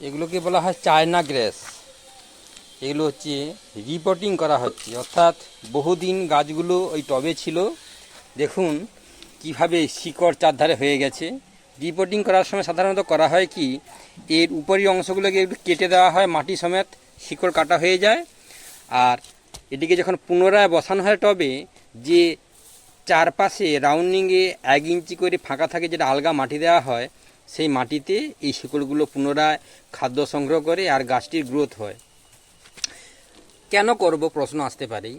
এগুলোকে বলা হয় চায়না গ্রেস। এগুলো হচ্ছে রিপোর্টিং করা হচ্ছে। অর্থাৎ বহুদিন গাছগুলো ওই টবে ছিল। দেখুন কীভাবে শিকড় চারধারে হয়ে গেছে। রিপোর্টিং করার সময় সাধারণত করা হয় কি, এর উপরের অংশগুলোকে একটু কেটে দেওয়া হয়, মাটি সমেত শিকড় কাটা হয়ে যায়। আর এটিকে যখন পুনরায় বসানো হয় টবে, যে চারপাশে রাউন্ডিংয়ে এক ইঞ্চি করে ফাঁকা থাকে যেটা আলগা মাটি দেওয়া হয় সেই মাটিতে এই শিকড়গুলো পুনরায় খাদ্য সংগ্রহ করে আর গাছটির গ্রোথ হয়। কেন করব? প্রশ্ন আসতে পারে।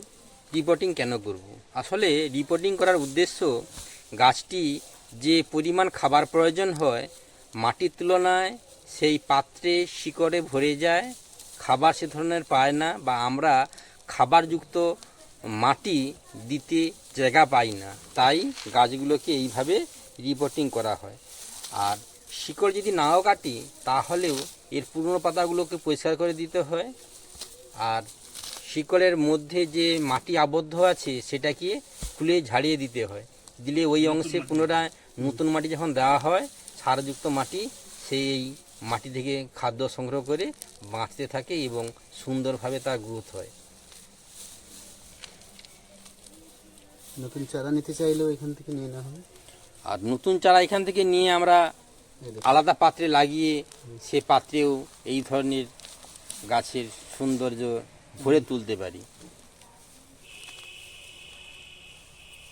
রিপোর্টিং কেন করব? আসলে রিপোর্টিং করার উদ্দেশ্য গাছটি যে পরিমাণ খাবার প্রয়োজন হয়, মাটির তুলনায় সেই পাত্রে শিকড়ে ভরে যায়, খাবার সে ধরনের পায় না বা আমরা খাবারযুক্ত মাটি দিতে জায়গা পাই না। তাই গাছগুলোকে এইভাবে রিপোর্টিং করা হয়। আর শিকড় যদি নাও কাটি তাহলেও এর পুরনো পাতাগুলোকে পরিষ্কার করে দিতে হয়। আর শিকড়ের মধ্যে যে মাটি আবদ্ধ আছে সেটাকে খুলে ঝাড়িয়ে দিতে হয়। দিলে ওই অংশে পুনরায় নতুন মাটি যখন দেওয়া হয় সারযুক্ত মাটি সেই মাটি থেকে খাদ্য সংগ্রহ করে বাঁচতে থাকে এবং সুন্দরভাবে তার গ্রোথ হয়। নতুন চারা নিতে চাইলেও এখান থেকে নিয়ে নেওয়া হবে? আর নতুন চারা এখান থেকে নিয়ে আমরা। আলাদা পাত্রে লাগিয়ে সে পাত্রেও এই ধরনের গাছের সৌন্দর্য ভরে তুলতে পারি।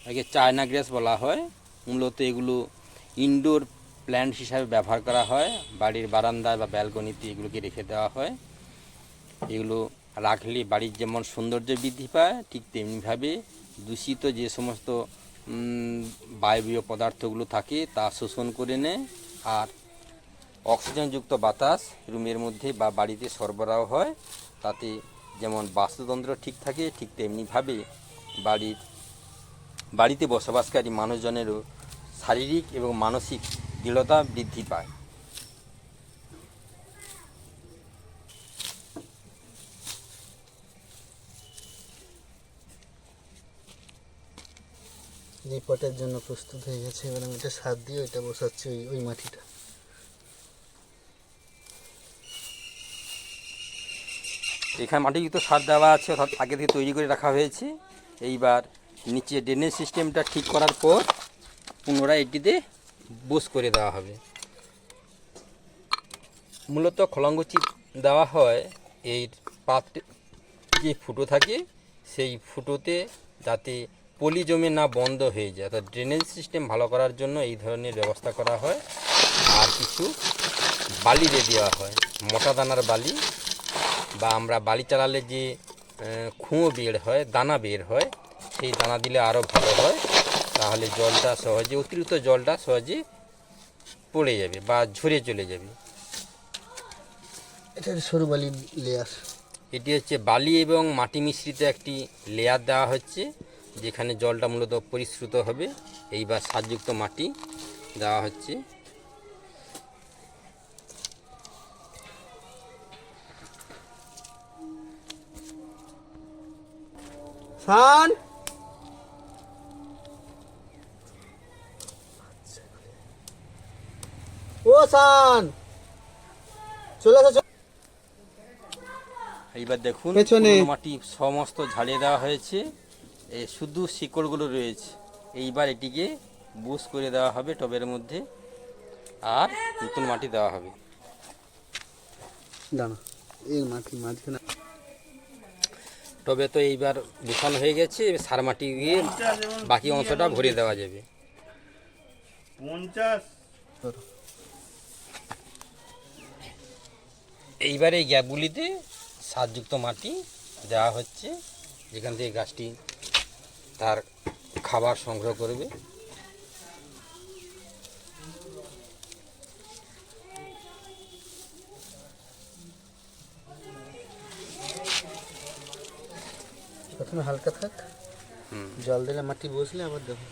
একে চায়না গ্রাস বলা হয়। মূলত এগুলো ইনডোর প্ল্যান্ট হিসাবে ব্যবহার করা হয়। বাড়ির বারান্দায় বা ব্যালকনিতে এগুলোকে রেখে দেওয়া হয়। এগুলো রাখলে বাড়ির যেমন সৌন্দর্য বৃদ্ধি পায়, ঠিক তেমনিভাবে দূষিত যে সমস্ত বায়বীয় পদার্থগুলো থাকে তা শোষণ করে নেয়। আর অক্সিজেনযুক্ত বাতাস রুমের মধ্যে বা বাড়িতে সরবরাহ হয়। তাতে যেমন বাস্তুতন্ত্র ঠিক থাকে, ঠিক তেমনিভাবে বাড়ির, বাড়িতে বসবাসকারী মানুষজনেরও শারীরিক এবং মানসিক দৃঢ়তা বৃদ্ধি পায়। রিপোর্টের জন্য প্রস্তুত হয়ে গেছে এবার আমি এটা সার দিয়ে ওইটা বসাচ্ছি ওই ওই মাটিটা। এখানে মাটিযুক্ত সার দেওয়া আছে, অর্থাৎ আগে থেকে তৈরি করে রাখা হয়েছে। এইবার নিচে ড্রেনেজ সিস্টেমটা ঠিক করার পর পুনরায় এটিতে বোস করে দেওয়া হবে। মূলত খলঙ্গচিত দেওয়া হয়, এই পাত্রে যে ফুটো থাকে, সেই ফুটোতে যাতে পলি জমে না বন্ধ হয়ে যায় অর্থাৎ ড্রেনেজ সিস্টেম ভালো করার জন্য এই ধরনের ব্যবস্থা করা হয়। আর কিছু বালি দিয়ে দেওয়া হয় মোটা দানার বালি বা আমরা বালি চালালে যে খুঁয়ো বের হয় দানা বের হয় সেই দানা দিলে আরও ভালো হয়। তাহলে জলটা সহজে অতিরিক্ত জলটা সহজে পড়ে যাবে বা ঝরে চলে যাবে। এটা সরু বালি লেয়ার এটি হচ্ছে বালি এবং মাটি মিশ্রিত একটি লেয়ার দেওয়া হচ্ছে। যেখানে জলটা মূলত পরিশ্রুত হবে এইবার সারযুক্ত মাটি দেওয়া হচ্ছে। সান! ও সান! চলে আসো এইবার দেখুন মাটি সমস্ত ঝাড়িয়ে দেওয়া হয়েছে। শুধু শিকড়গুলো রয়েছে। এইবার এটিকে বুশ করে দেওয়া হবে টবের মধ্যে আর নতুন মাটি দেওয়া হবে। দাঁড়া এই মাটি মাঝখানে। টবে তো এইবার বিছানো হয়ে গেছে এবার সার মাটি দিয়ে বাকি অংশটা ভরে দেওয়া যাবে। এইবার এই গ্যাপগুলিতে সারযুক্ত মাটি দেওয়া হচ্ছে যেখান থেকে গাছটি তার খাবার সংগ্রহ করবে। প্রথমে হালকা থাক। জল দিলে মাটি বসলে আবার দেখো।